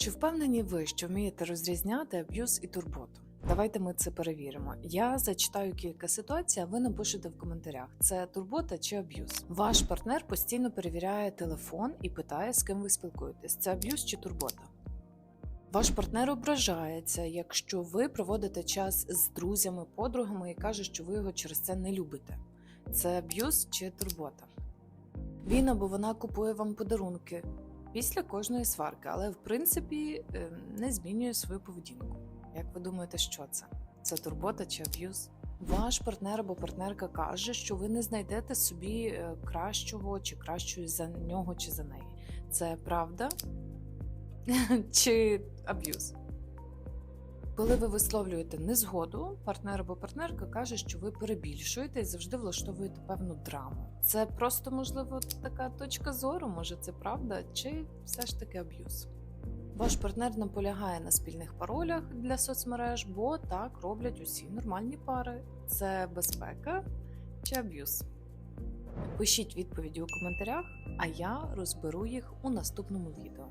Чи впевнені ви, що вмієте розрізняти аб'юз і турботу? Давайте ми це перевіримо. Я зачитаю кілька ситуацій, а ви напишете в коментарях: це турбота чи аб'юз. Ваш партнер постійно перевіряє телефон і питає, з ким ви спілкуєтесь. Це аб'юз чи турбота? Ваш партнер ображається, якщо ви проводите час з друзями, подругами і каже, що ви його через це не любите. Це аб'юз чи турбота? Він або вона купує вам подарунки після кожної сварки, але в принципі е, не змінює свою поведінку. Як ви думаєте, що це? Це турбота чи аб'юз? Ваш партнер або партнерка каже, що ви не знайдете собі е, кращого чи кращої за нього чи за неї. Це правда чи аб'юз? Коли ви висловлюєте незгоду, партнер або партнерка каже, що ви перебільшуєте і завжди влаштовуєте певну драму. Це просто можливо така точка зору, може це правда, чи все ж таки аб'юз. Ваш партнер наполягає на спільних паролях для соцмереж, бо так роблять усі нормальні пари. Це безпека чи аб'юз? Пишіть відповіді у коментарях, а я розберу їх у наступному відео.